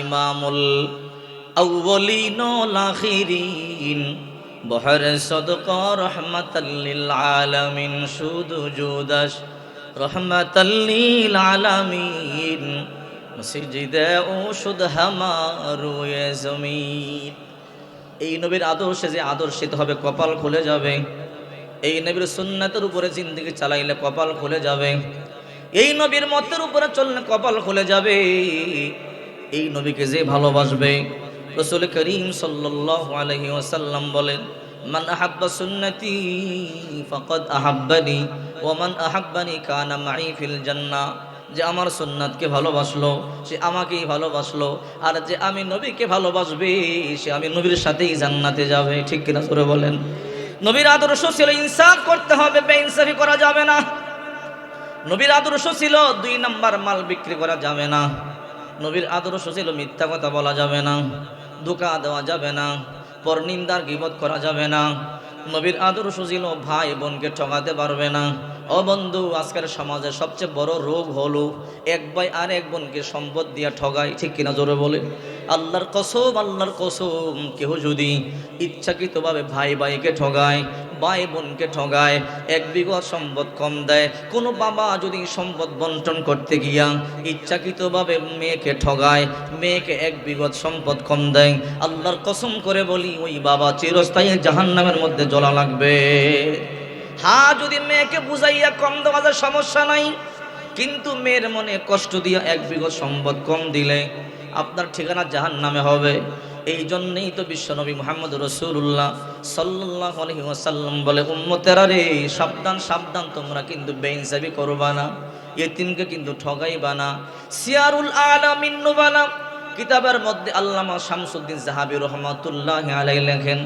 ইমামুল আউ্বলিন লাখিরিন বহর সদক রহমতাল্লিল আলামিন শুধু জুদাস রহমতাল্লিল আলামিন। মসজিদে ওষুধ হামারু জমিন। এই নবীর আদর্শে যে আদর্শিত হবে, কপাল খুলে যাবে। এই নবীর সুন্নাতের উপরে জিন্দিগি চালাইলে কপাল খুলে যাবে। এই নবীর মতের উপরে চললে কপাল খুলে যাবে। এই নবীকে যে ভালোবাসবে? রসুল করিম ওয়াসাল্লাম বলেন, মান আহাব্বা সুন্নতি ফাকাদ আহাব্বানি ওয়া মান আহাব্বানি কানা মাই ফিল জান্নাহ। যে আমার সুন্নাতকে ভালোবাসলো, সে আমাকেই ভালোবাসলো, আর যে আমি নবীকে ভালোবাসবে, সে আমি নবীর সাথেই জান্নাতে যাবে। ঠিক কিনা করে বলেন? নবীর আদর্শ ছিল ইনসাফ করতে হবে, বেইনসাফি করা যাবে না। নবীর আদর্শ ছিল দুই নাম্বার মাল বিক্রি করা যাবে না। নবীর আদর্শ ছিল মিথ্যা কথা বলা যাবে না, ধোকা দেওয়া যাবে না, পরনিন্দার গিবত করা যাবে না। নবীর আদর্শ ছিল ভাই বোনকে ঠকাতে পারবে না। ও বন্ধু, আজকের সমাজে সবচেয়ে বড় রোগ হলো এক ভাই আর এক বোনকে সম্পদ দিয়া ঠগায়। ঠিক কিনা জোরে বলে আল্লাহর কসম আল্লাহর কসম কেউ যদি ইচ্ছাকৃতভাবে ভাই ভাইকে ঠগায় ভাই বোনকে ঠগায়, এক বিঘত সম্পদ কম দেয়। কোনো বাবা যদি সম্পদ বন্টন করতে গিয়া ইচ্ছাকৃতভাবে মেয়েকে ঠগায়, মেয়েকে এক বিঘত সম্পদ কম দেয়। আল্লাহর কসম করে বলি, ওই বাবা চিরস্থায়ী জাহান্নামের মধ্যে জ্বলা লাগবে। হা, যদি মেয়েকে বুঝাইয়া কম দেওয়া যায়, সমস্যা নাই। কিন্তু মেয়ের মনে কষ্ট দিয়া এক বিঘত সম্পদ কম দিলে আপনার ঠিকানা জাহান নামে হবে। এই জন্যেই তো বিশ্বনবী মোহাম্মদ রসুল্লাহ সাল্লাহ আলহি ওয়াসাল্লাম বলে, উম্মতেরা রে, সাবধান সাবধান, তোমরা কিন্তু বেইনসাবি করবা না এতিমকে কিন্তু ঠগাইবা না। সিয়ারুল আলামিন কিতাবের মধ্যে আল্লামা শামসুদ্দিন জাহাবি রহমতুল্লাহ আলাই লেখেন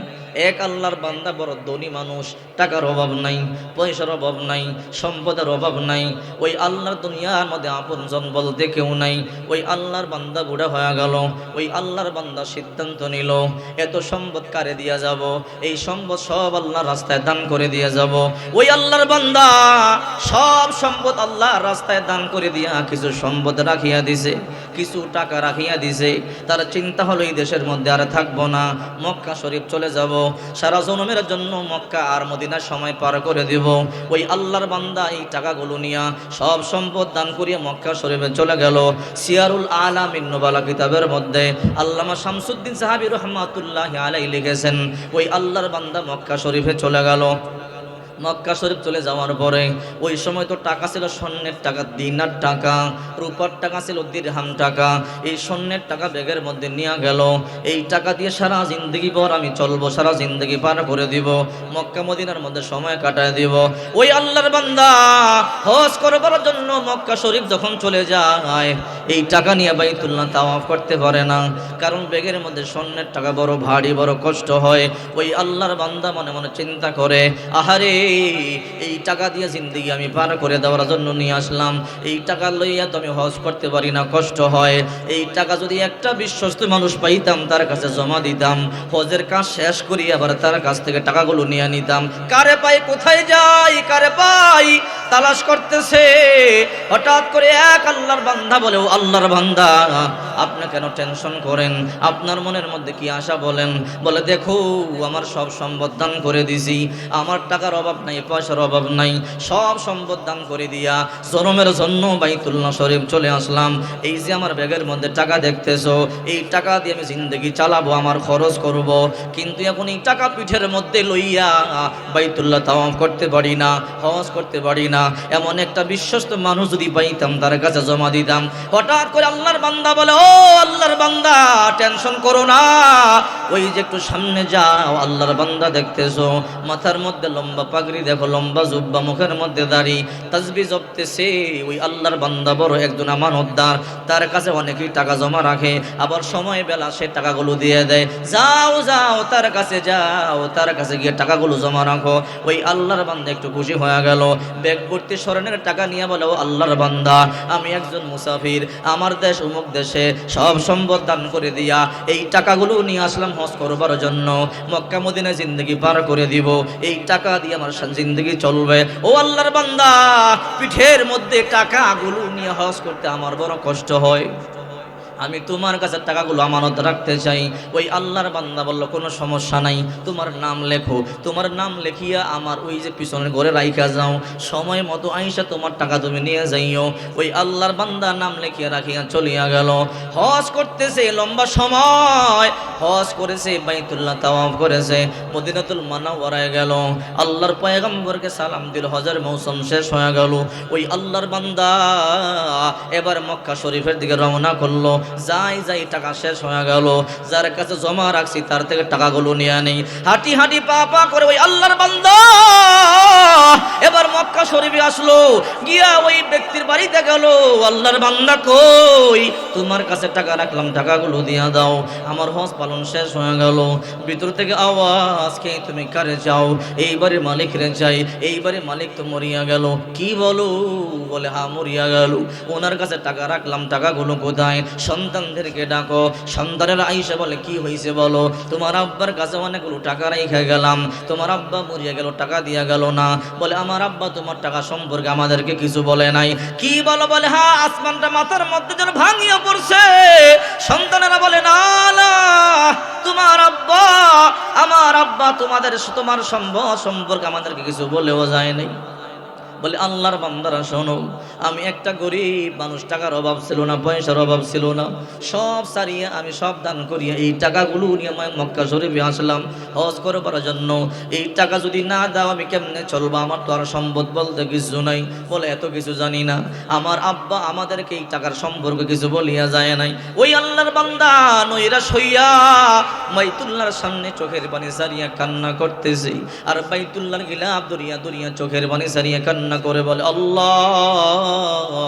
এক আল্লাহর বান্দা বড় ধনী মানুষ, টাকার অভাব নাই, পয়সার অভাব নাই, সম্পদের অভাব নাই। ওই আল্লাহর দুনিয়ার মধ্যে আপনজন বলতে কেউ নাই। ওই আল্লাহর বান্দা বুড়া হয়ে গেল। ওই আল্লাহর বান্দা সিদ্ধান্ত নিল, এত সম্পদ কারে দিয়া যাব? এই সম্পদ সব আল্লাহর রাস্তায় দান করে দিয়ে যাব। ওই আল্লাহর বান্দা সব সম্পদ আল্লাহর রাস্তায় দান করে দিয়া কিছু সম্পদ রাখিয়া দিছে, কিছু টাকা রাখিয়া দিছে। তার চিন্তা হলো এই দেশের মধ্যে আর থাকব না, মক্কা শরীফ চলে যাব। সারা জনমের জন্য মক্কা আর মদিনার সময় পার করে দিব। ওই আল্লাহর বান্দা এই টাকাগুলো নিয়ে সব সম্পদ দান করিয়া মক্কা শরীফে চলে গেল। সিয়ারুল আলাম ইন্নবালা কিতাবের মধ্যে আল্লামা শামসুদ্দিন সাহাবি রহমাতুল্লাহ আলাই লিখেছেন, ওই আল্লাহর বান্দা মক্কা শরীফে চলে গেল। মক্কা শরীফ চলে যাওয়ার পরে ওই সময় তো টাকা ছিল স্বর্ণের টাকা, দিনার টাকা, রূপার টাকা ছিল দিরহাম টাকা। এই স্বর্ণের টাকা ব্যাগের মধ্যে নিয়ে গেল। এই টাকা দিয়ে সারা জিন্দগি পর আমি চলবো, সারা জিন্দগি পার করে দিব, মক্কা মদিনার মধ্যে সময় কাটায় দিব। ওই আল্লাহর বান্দা হজ করবার জন্য মক্কা শরীফ যখন চলে যায়, এই টাকা নিয়ে বাইতুল্লাহ তাওয়াফ করতে পারে না। কারণ ব্যাগের মধ্যে স্বর্ণের টাকা বড় ভারী, বড় কষ্ট হয়। ওই আল্লাহর বান্দা মনে মনে চিন্তা করে, আহারে এই টাকা দিয়ে জিন্দিগি আমি পার করে দেওয়ার জন্য নিয়ে আসলাম। এই টাকা লইয়া তো আমি হজ করতে পারি না, কষ্ট হয়। এই টাকা যদি একটা বিশ্বস্ত মানুষ পাইতাম, তার কাছে জমা দিতাম। হজের কাজ শেষ করি, আবার তার কাছ থেকে টাকাগুলো নিয়ে নিতাম। কারে পাই, কোথায় যাই, কারে পাই? তালাশ করতেছে। হঠাৎ করে এক আল্লাহর বলে, ও আল্লাহর বান্দা, আপনি কেন টেনশন করেন? আপনার মনের মধ্যে কি আশা বলেন? বলে, দেখো, আমার সব সম্পদ দান করে দিছি। আমার টাকার অভাব নাই, পয়সার অভাব নাই। সব সম্পদ দান করে দিয়া জরমের জন্য বাইতুল্লাহ শরীফ চলে আসলাম। এই যে আমার ব্যাগের মধ্যে টাকা দেখতেছো, এই টাকা দিয়ে আমি জিন্দগি চালাবো, আমার খরচ করব। কিন্তু এখন এই টাকা পিঠের মধ্যে লইয়া বাইতুল্লাহ তাওয়াফ করতে পারি না, হজ করতে পারি না। এমন একটা বিশ্বস্ত মানুষ যদি পাইতাম, তার কাছে জমা দিতাম। হঠাৎ করে আল্লাহর বান্দা বলে, ও আল্লাহর বান্দা, টেনশন করো না। ওই যে একটু সামনে যাও, আল্লাহর বান্দা দেখতেছো। মাথার মধ্যে লম্বা পাগড়ি, দেখো লম্বা জুব্বা মুখের মধ্যে দাড়ি, তাজবি জপতেছে। ওই আল্লাহর বান্দা বড় একজন আমানতদার, তার কাছে অনেকেই টাকা জমা রাখে, আবার সময় বেলা সে টাকাগুলো দিয়ে দেয়। যাও যাও, তার কাছে যাও, তার কাছে গিয়ে টাকাগুলো জমা রাখো। ওই আল্লাহর বান্দা একটু খুশি হয়ে গেল। ব্যাগ ভর্তি স্মরণের টাকা নিয়ে বলে, ও আল্লাহর বান্দা, আমি একজন মুসাফির, আমার দেশ অমুক দেশে, সব সম্পদ দান করে দিয়া এই টাকাগুলো নিয়ে আসলাম হজ করবার জন্য। মক্কা মদিনায় জিন্দগি পার করে দিব। এই টাকা দিয়ে আমার জিন্দগি চলবে। ও আল্লাহর বান্দা, পিঠের মধ্যে টাকাগুলো নিয়ে হজ করতে আমার বড় কষ্ট হয়। আমি তোমার কাছে টাকাগুলো আমানত রাখতে চাই। ওই আল্লাহর বান্দা বলল, কোনো সমস্যা নাই, তোমার নাম লেখো। তোমার নাম লেখিয়া আমার ওই যে পিছনের ঘরে রাইখা যাও। সময় মতো আইসা তোমার টাকা তুমি নিয়ে যাইও। ওই আল্লাহর বান্দা নাম লেখিয়া রাখিয়া চলিয়া গেল। হজ করতেছে লম্বা সময়। হজ করেছে, বাইতুল্লাহ তাওয়াফ করেছে, মদিনাতুল মানাওয়ারায় গেল। আল্লাহর পয়গম্বরকে সালাম দিল, হজের মৌসুম শেষ হয়ে গেল। ওই আল্লাহর বান্দা এবার মক্কা শরীফের দিকে রওনা করল। যাই যাই টাকা শেষ হয়ে গেল। যার কাছে জমা রাখছি, তার থেকে টাকাগুলো নিয়ে নেই। হাঁটি হাঁটি পা পা করে ওই আল্লাহর বান্দা এবার মক্কা শরীফে আসলো। গিয়া ওই ব্যক্তির বাড়িতে গেল। আল্লাহর বান্দা কই? তোমার কাছে টাকা রাখলাম, টাকাগুলো দিয়া দাও। আমার হজ পালন শেষ হয়ে গেল। ভিতর থেকে আওয়াজ কে তুমি কারে চাও এইবারে মালিক রে চাই এইবারে মালিক তো মরিয়া গেল। কি বলো? বলে হা মরিয়া গেল। ওনার কাছে টাকা রাখলাম, টাকাগুলো কোথায়? সন্তানদেরকে ডাকো। সন্তানেরা আইসা বলে, কি হয়েছে বলো? তোমার আব্বার কাছে অনেকগুলো টাকা রেখে গেলাম। তোমার আব্বা মরিয়া গেল, টাকা দিয়া গেল না। বলে, আমার আব্বা তোমার টাকা সম্পর্কে আমাদেরকে কিছু বলে নাই। কি বলো? বলে হ্যাঁ আসমানটা মাথার মধ্যে যেন ভাঙিয়া পড়ছে। সন্তানেরা বলে, না না, তোমার আব্বা, আমার আব্বা তোমাদের, তোমার সম্ভব সম্পর্কে আমাদেরকে কিছু বলেও যায় নাই। বলে, আল্লাহর বান্দারা, শোনো, আমি একটা গরিব মানুষ, টাকার অভাব ছিল না, পয়সার অভাব ছিল না। সব সারিয়ে আমি সব দান করিয়া এই টাকাগুলো নিয়ে আমি মক্কা শরীফে আসলাম। হজ করবার জন্য। এই টাকা যদি না দাও, আমি কেমনে চলবো? আমার তো আর সম্পদ বলতে কিছু নাই। বলে, এত কিছু জানি না। আমার আব্বা আমাদেরকে এই টাকার সম্পর্কে কিছু বলিয়া যায় নাই। ওই আল্লাহর বান্দা নইরা সইয়া বাইতুল্লাহর সামনে চোখের পানি সারিয়া কান্না করতেছি। আর বাইতুল্লাহর গিলাপ দরিয়া দরিয়া চোখের পানি সারিয়া কান্না করে বলে আল্লাহ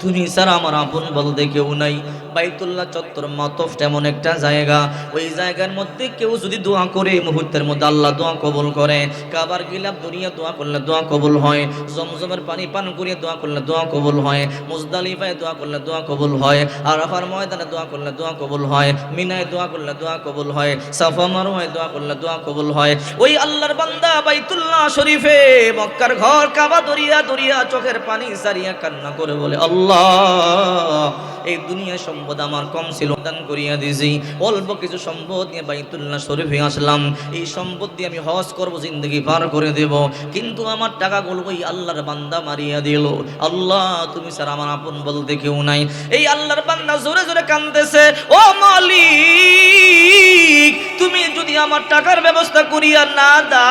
তুমি স্যার আমার আপন বলতে কেউ নাই। বাইতুল্লাহ চত্বর মাতফ এমন একটা জায়গা। ওই জায়গার মধ্যে কেউ যদি দোয়া করে মুহূর্তের মধ্যে আল্লাহ দোয়া কবুল করে। কাবার গিলাপ দুনিয়া দোয়া করলে দোয়া কবুল হয়। জমজমের পানি পান করিয়ে দোয়া করলে দোয়া কবুল হয়। মুজদালিফায় দোয়া করলে দোয়া কবুল হয়। আরাফার ময়দানে দোয়া করলে দোয়া কবুল হয়। মিনায় দোয়া করলে দোয়া কবুল হয়। সাফা মারোয় দোয়া করলে দোয়া কবুল হয়। ওই আল্লাহর বান্দা বাইতুল্লাহ শরীফে মক্কার ঘর, কাবা দরিয়া দরিয়া চোখের পানি সারিয়া কান্না করে বলে, আল্লাহ, এই দুনিয়া সম্পদ আমার কম ছিল, দান করিয়া দিছি অল্প কিছু সম্পদ নিয়ে বাইতুল্লাহ শরীফে আসলাম। এই সম্পদ দিয়ে আমি হজ করব, জিন্দগি পার করে দেব। কিন্তু আমার টাকাগুলো ওই আল্লাহর বান্দা মারিয়া দিল। আল্লাহ, তুমি স্যার আমার আপন বলতে কেউ নাই। এই আল্লাহর বান্দা জোরে জোরে কান্দেছে ও মালিক, তুমি যদি আমার টাকার ব্যবস্থা করিয়া না দাও,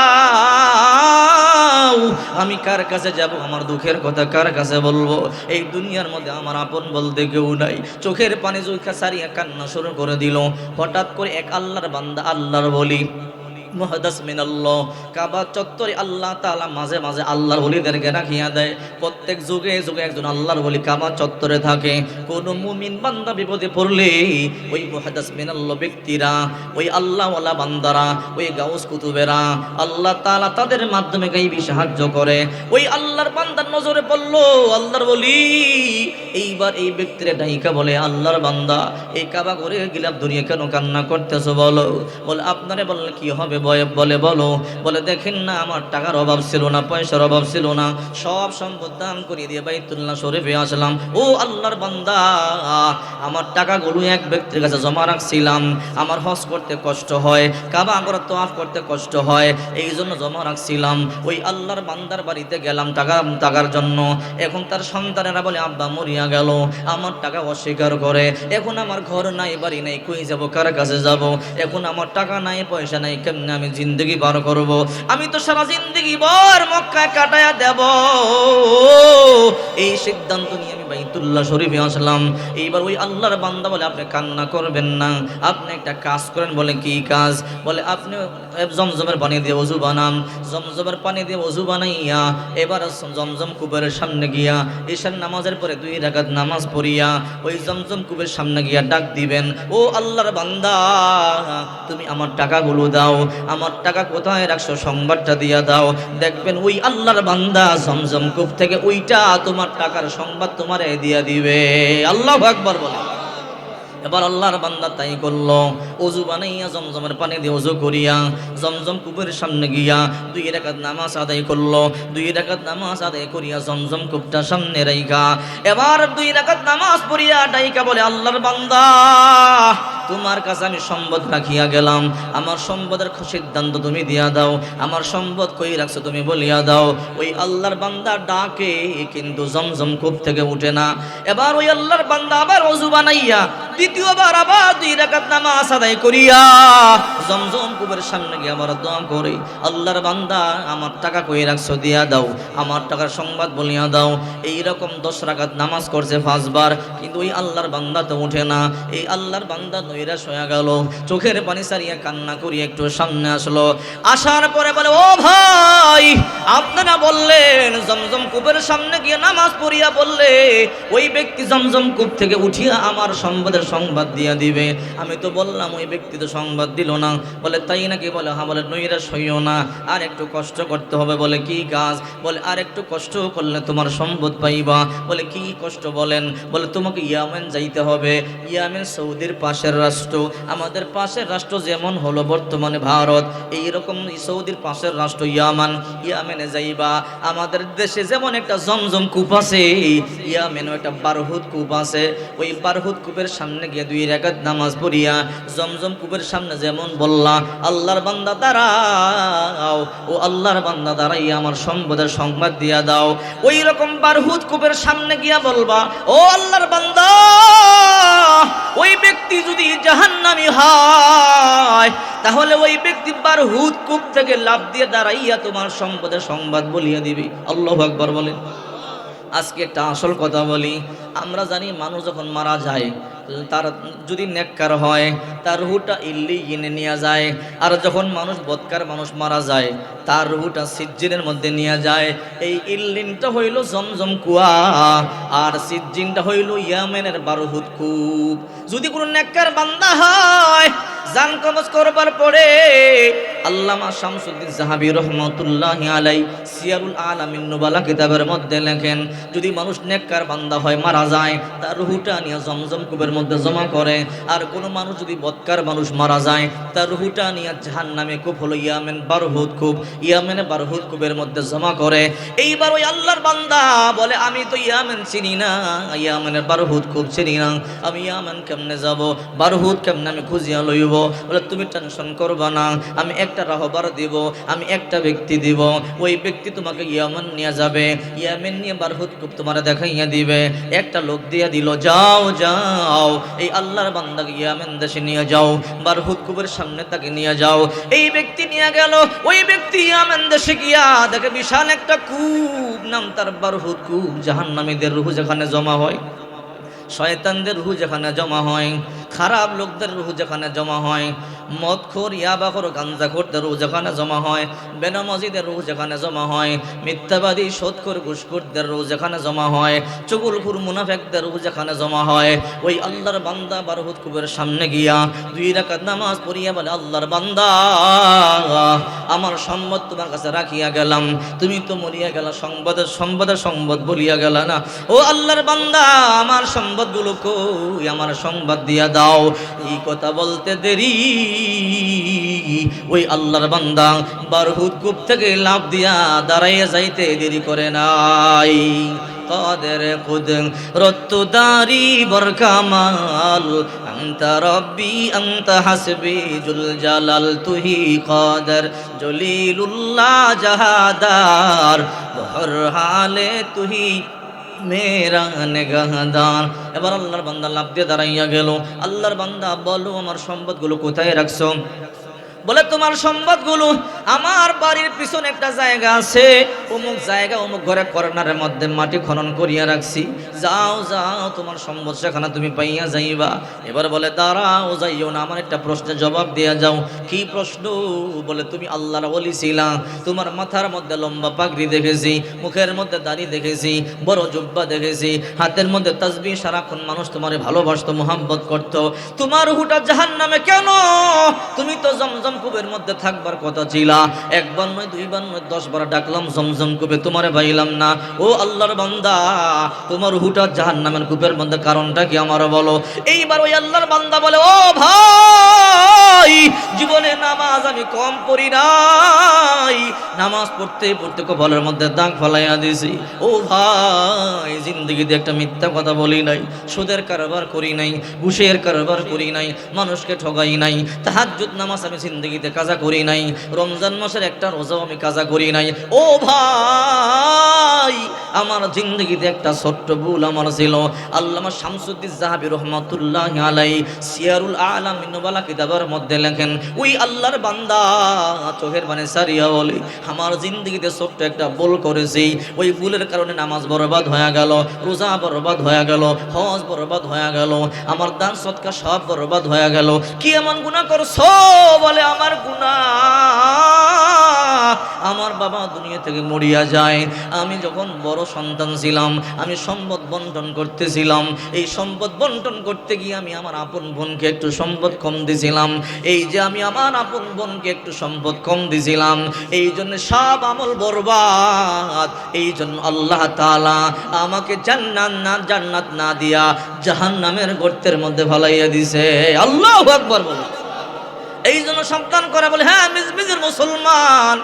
আমি কার কাছে যাব? আমার দুঃখের কথা কার কাছে বলব? এই দুনিয়ার মধ্যে আমার আপন বলতে কেউ নাই। চোখের পানি জুইখা সারিয়া কান্না শুরু করে দিল। হঠাৎ করে এক আল্লাহর বান্দা আল্লাহর বলি কাবা চত্বরে আল্লাহ তাআলা মাঝে মাঝে আল্লাহর ওলিদেরকে রাখিয়া দেয়। প্রত্যেক যুগে যুগে একজন আল্লাহর ওলি কাবা চত্বরে থাকে। কোন মুমিন বান্দা বিপদে পড়লে ওই ব্যক্তিরা, ওই আল্লাহওয়ালা বান্দারা, ওই গাউস কুতুবেরা আল্লাহ তাআলা তাদের মাধ্যমে গাইবি সাহায্য করে। ওই আল্লাহর বান্দার নজরে পড়ল আল্লাহর বলি এইবার এই ব্যক্তিরা ডাইকা বলে, আল্লাহর বান্দা, এই কাবা করে গিলাপ ধরিয়ে কেন কান্না করতেছো বলো? বলে, আপনারে বললে কি হবে বলে, বলো, বলে। দেখেন না, আমার টাকার অভাব ছিল না, পয়সার অভাব ছিল না। সব সম্পদ দান করিয়ে দিয়ে বাইতুল্লাহ শরীফে আসলাম। ও আল্লাহর বান্দা, আমার টাকাগুলো এক ব্যক্তির কাছে জমা রাখছিলাম। আমার হজ করতে কষ্ট হয়, কাবা করে তোয়াফ করতে কষ্ট হয় এই জন্য জমা রাখছিলাম। ওই আল্লাহর বান্দার বাড়িতে গেলাম টাকা, টাকার জন্য। এখন তার সন্তানেরা বলে, আব্বা, মরিয়া গেল। আমার টাকা অস্বীকার করে। এখন আমার ঘর নাই, বাড়ি নাই, কই যাব, কার কাছে যাব? এখন আমার টাকা নাই, পয়সা নাই, কেমনে আমি জিন্দগি পার করব। আমি তো সারা জিন্দগি বর মক্কায় কাটায়া দেব। এই সিদ্ধান্ত নিয়ে আমি বাইতুল্লাহ শরীফে আসলাম। এইবার ওই আল্লাহর বান্দা বলে, আপনি কান্না করবেন না। আপনি একটা কাজ করেন। বলে, কি কাজ? বলে, আপনি জমজমের পানি দিয়ে অজু বানান। জমজমের পানি দিয়ে অজু বানাইয়া, এবার জমজম কুবের সামনে গিয়া ঈশান নামাজের পরে দুই রাকাত নামাজ পড়িয়া, ওই জমজম কুবের সামনে গিয়া ডাক দিবেন, ও আল্লাহর বান্দা, তুমি আমার টাকাগুলো দাও। আমার টাকা কোথায় রাখছো? সংবাদটা দিয়া দাও। দেখবেন ওই আল্লাহর বান্দা জমজম কূপ থেকে ওইটা তোমার টাকার সংবাদ তোমারে দিয়া দিবে। আল্লাহ একবার বলে। এবার আল্লাহর বান্দা তাই করল। অজু বানাইয়া জমজমের পানি দিয়ে অজু করিয়া জমজম কূপের সামনে গিয়া দুই রেখাত নামাজ আদায় করল। দুই রেখাত নামাজ আদায় করিয়া জমজম কূপটা সামনে রাইখা। এবার দুই রেখাত নামাজ পড়িয়া ডাইকা বলে, আল্লাহর বান্দা, তোমার কাছে আমি সম্পদ রাখিয়া গেলাম। আমার সম্পদের সিদ্ধান্ত তুমি দিয়া দাও। আমার সম্পদ কই রাখছো তুমি বলিয়া দাও। ওই আল্লাহর বান্দা ডাকে, কিন্তু জমজম কূপ থেকে উঠে না। এবার ওই আল্লাহর বান্দা আবার অজু বানাইয়া দ্বিতীয়বার আবার দুই রাকাত নামাজ আদায় করিয়া জমজম কূপের সামনে গিয়ে আমার দোয়া করি, আল্লাহর বান্দা, আমার টাকা কই রাখছো দিয়া দাও, আমার টাকার সংবাদ বলিয়া দাও। এই রকম দশ রাকাত নামাজ করছে পাঁচবার, কিন্তু ওই আল্লাহর বান্দা তো উঠে না। এই আল্লাহর বান্দা নৈরাশ হয়ে গেল। চোখের পানি সারিয়া কান্না করিয়া একটু সামনে আসলো। আসার পরে বলে, ও ভাই আপনারা বললেন, জমজম কূপের সামনে গিয়ে নামাজ পড়িয়া বললে, ওই ব্যক্তি জমজম কূপ থেকে উঠিয়া আমার সম্বাদের সংবাদ দিয়া দিবে। আমি তো বললাম, ওই ব্যক্তি তো সংবাদ দিল না। বলে, তাই নাকি? বলে হ্যাঁ বলে নৈরাশ হইও না। আর একটু কষ্ট করতে হবে। বলে, কি কাজ? বলে, আর একটু কষ্ট করলে তোমার সম্পদ পাইবা। বলে, কি কষ্ট বলেন? বলে, তোমাকে ইয়ামেন যাইতে হবে। ইয়ামেন সৌদির পাশের রাষ্ট্র। আমাদের পাশের রাষ্ট্র যেমন হলো বর্তমানে ভারত এই রকম সৌদির পাশের রাষ্ট্র ইয়ামান। ইয়ামেনে যাইবা। আমাদের দেশে যেমন একটা জমজম কূপ আছে, ইয়ামেনও একটা বারহুদ কূপ আছে। ওই বারহুদ কূপের সামনে গিয়ে দুই রেখাত নামাজ পড়িয়া জমজম কূপের সামনে যেমন বললা, আল্লাহর বান্দা দাঁড়াও, ও আল্লাহর বান্দা দাঁড়াই আমার সম্পদের সংবাদ দিয়া দাও। ওই রকম বারহুদ কূপের সামনে গিয়া বলবা, ও আল্লাহর বান্দা, ওই ব্যক্তি যদি জাহান্নামি হয়, তাহলে ওই ব্যক্তি বারহুদ কূপ থেকে লাভ দিয়ে দাঁড়াইয়া তোমার সম্পদের সংবাদ বলিয়া দিবি। আল্লাহ আকবর বলেন। আজকে একটা আসল কথা বলি। আমরা জানি মানুষ যখন মারা যায়, তার যদি নেককার হয়, তার রুহুটা ইল্লি গিনে নিয়ে যায়। আর যখন মানুষ বৎকার মানুষ মারা যায়, তার রুহুটা সিজ্জিনের মধ্যে নিয়ে যায়। এই ইল্লিনটা হইল জমজম কুয়া, আর সিজ্জিনটা হইল ইয়ামেনের বারহুদ কূপ। যদি কোনো নেককার বান্দা হয় জান কবজ করবার পরে আল্লামা শামসুদ্দিন সাহাবি রহমতুল্লাহ আলাই সিয়ারুল আলামিন নুবালা কিতাবের মধ্যে লেখেন, যদি মানুষ নেককার বান্দা হয়, মারা যায়, তার রুহুটা নিয়ে জমজম কূপের মধ্যে জমা করে। আর কোনো মানুষ যদি বৎকার মানুষ মারা যায়, তার রুহুটা নিয়ে জাহান নামে কূপ হলো ইয়ামেন বারহুদ কূপ ইয়ামেনে বারহুদ কূপের মধ্যে জমা করে। এইবার ওই আল্লাহর বান্দা বলে, আমি তো ইয়ামেন চিনি না, ইয়ামেনের বারহুদ কূপ চিনি না। আমি ইয়ামেন কেমনে যাব? বারহুদ কেমনে আমি খুঁজিয়া লইব? বলে, তুমি টেনশন করবা না, আমি একটা রাহবার দিব, আমি একটা ব্যক্তি দিব। ওই ব্যক্তি তোমাকে ইয়ামেন নিয়ে যাবে, ইয়ামেন নিয়ে বারহুদ কূপ তোমার দেখাইয়া দিবে। একটা লোক দিয়া দিল, যাও যাও, এই আল্লাহর বান্দাকে ইয়ামেন দেশে নিয়ে যাও, বারহুদ কূপের সামনে তাকে নিয়ে যাও। এই ব্যক্তি নিয়ে গেল, ওই ব্যক্তি ইয়ামেন দেশে গিয়া দেখে বিশাল একটা কূপ নাম তার বারহুদ কূপ, জাহান্নামীদের রুহু যেখানে জমা হয়, শয়তানদের রুহু যেখানে জমা হয়। খারাপ লোকদের রুহ যেখানে জমা হয়, মদখোর, ইয়াবাখোর গাঞ্জাখোরদের রুহ যেখানে জমা হয়, বেনামজিদের রুহ যেখানে জমা হয়, মিথ্যাবাদী, সোদখোর, ঘুষখোরদের রুহ যেখানে জমা হয়, চুগুলখুর মুনাফেকদের রুহ যেখানে জমা হয়, ওই আল্লাহর বান্দা বারহুদ কুবের সামনে গিয়া দুই রাকাত নামাজ পড়িয়া বলে, আল্লাহর বান্দা, আমার সম্পদ তোমার কাছে রাখিয়া গেলাম, তুমি তো মরিয়া গেলা সংবাদের সংবাদের সংবাদ বলিয়া গেল না। ও আল্লাহর বান্দা, আমার সংবাদগুলো কই? আমার সংবাদ দিয়া দাও। এই কথা বলতে দেরি ওই আল্লাহর বান্দা বারহুদ কূপ থেকে লাভ দিয়া দাঁড়াইয়া যাইতে দেরি করে নাই قادر قد رت داري بركمال أنت ربي أنت حسبي جل جلال تهي قادر جليل الله جهادار بهر حال تهي মেরা নেগাহদার। এবার আল্লাহর বান্দা লাভ দিয়ে দাঁড়াইয়া গেল। আল্লাহর বান্দা বলো, আমার সম্পদগুলো কোথায় রাখছো? বলে, তোমার সম্পদগুলো আমার বাড়ির পিছনে একটা জায়গা আছে। অমুক জায়গা, অমুক ঘরে কর্নারের মধ্যে মাটি খনন করিয়া রাখছি। যাও যাও, তোমার সম্পদ সেখানে তুমি পাইয়া যাইবা। এবার বলে, দাঁড়াও, যাইও না। আমার একটা প্রশ্নের জবাব দিয়া যাও। কি প্রশ্ন? বলে, তুমি আল্লাহর বলি ছিলা। তোমার মাথার মধ্যে লম্বা পাগড়ি দেখেছি, মুখের মধ্যে দাড়ি দেখেছি, বড় জুব্বা দেখেছি, হাতের মধ্যে তাজবি। সারাক্ষণ মানুষ তোমার ভালোবাসতো মোহাম্মত করতো। তোমার হুটা জাহান নামে কেন? জমজম কুবের মধ্যে থাকবার কথা ছিল। একবার নয় দুইবার নয়, দশ বার ডাকলাম জমজম কূপে। তোমারে পাইলাম না। ও আল্লাহর বান্দা, তোমার হুটা জাহান নামের কূপের মধ্যে কারণটা কি আমার বলো? এইবার ওই আল্লাহর বান্দা বলে, ও ভাই, জীবনে নামাজ আমি কম পড়ি নাই। নামাজ পড়তে পড়তে কপালের মধ্যে দাগ ফলাইয়া দিছি ও ভাই, জিন্দগিতে একটা মিথ্যা কথা বলি নাই। সুদের কারবার করি নাই, ঘুষের কারবার করি নাই, মানুষকে ঠগাই নাই। তাহাজ্জুদ নামাজ আমি জিন্দগিতে কাজা করি নাই। রমজান মাসের একটা রোজাও আমি কাজা করি নাই। ও ভাই, আমার জিন্দগিতে একটা ছোট্ট ভুল আমার ছিল। আল্লামা শামসুদ্দিন জাহাবি রহমাতুল্লাহ আলাই সিয়ারুল আলাম মিনুবালা কিতাবের মধ্যে লেখেন, ওই আল্লাহর বান্দা, চোখের মানে সারিয়া বলে, আমার জিন্দগিতে ছোট্ট একটা ভুল করেছি। ওই ভুলের কারণে নামাজ বরবাদ হয়ে গেল, রোজা বরবাদ হয়ে গেল, হজ বরবাদ হয়ে গেল, আমার দান সৎকা সব বরবাদ হয়ে গেল। কি এমন গুনাহ করছ? বলে, আমার গুনাহ, আমার বাবা দুনিয়া থেকে মরিয়া যায়। আমি যখন বড় সন্তান ছিলাম, আমি সম্পদ বন্টন করতেছিলাম। এই সম্পদ বন্টন করতে গিয়ে আমি আমার আপন বোনকে একটু সম্পদ কম দিছিলাম। এই যে আমি আমার আপন বোনকে একটু সম্পদ কম দিছিলাম। এই জন্য সব আমল বরবাদ। এই জন্য আল্লাহ তাআলা আমাকে জান্নাত না জান্নাত না দিয়া জাহান্নামের গর্তের মধ্যে ফলাইয়া দিছে। আল্লাহ আকবার বলো। এই জন্য সন্তান করা বলে হ্যাঁ মিজমিজের মুসলমান।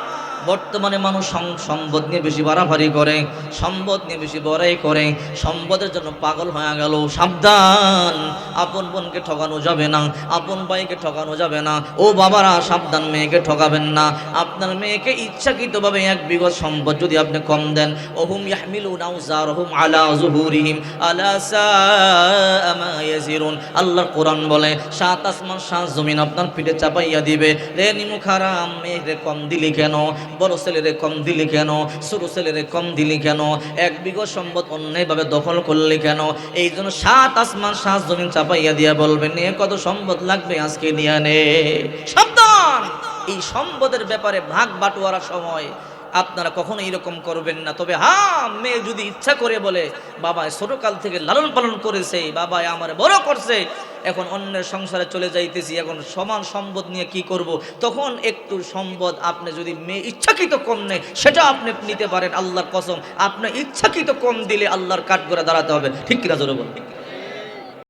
বর্তমানে মানুষ সম্পদ নিয়ে বেশি বাড়াবাড়ি করে, সম্পদ নিয়ে বেশি বড়াই করে, সম্পদের জন্য পাগল হয়ে গেল। সাবধান, আপন বোনকে ঠকানো যাবে না, আপন ভাইকে ঠকানো যাবে না। ও বাবারা, সাবধান মেয়েকে ঠকাবেন না। আপনার মেয়েকে ইচ্ছাকৃতভাবে এক বিগত সম্পদ যদি আপনি কম দেন, ওহুম ইয়াহমিলুনা আউজারহুম আলা যুহুরিহিম আলা সাআ আল্লাহর কোরআন বলে, সাত আসমান, সাত জমিন আপনার পিঠে চাপাইয়া দিবে। রে নিমুখ হারাম মেয়েরে কম দিলি কেন? বড় ছেলেরে কম দিলি কেন? ছোট ছেলেরে কম দিলি কেন? এক বিঘ সম্পদ অন্যায়ভাবে দখল করলি কেন? এই জন্য সাত আসমান, সাত জমিন চাপাইয়া দিয়া বলবেন নিয়ে কত সম্পদ লাগবে আজকে নিয়ে নে? সাবধান! এই সম্পদের ব্যাপারে ভাগ বাটোয়ারা সময় আপনারা কখনো এরকম করবেন না। তবে হ্যাঁ মেয়ে যদি ইচ্ছা করে বলে, বাবা, ছোটকাল থেকে লালন পালন করেছে বাবা আমার বড় করছে। এখন অন্যের সংসারে চলে যাইতেছি, এখন সমান সম্পদ নিয়ে কি করব? তখন একটু সম্পদ আপনি যদি মেয়ে ইচ্ছাকৃত কম নেয়, সেটা আপনি নিতে পারেন আল্লাহর কসম। আপনি ইচ্ছাকৃত কম দিলে আল্লাহর কাঠ করে দাঁড়াতে হবে। ঠিক কিনা জোরে বলুন?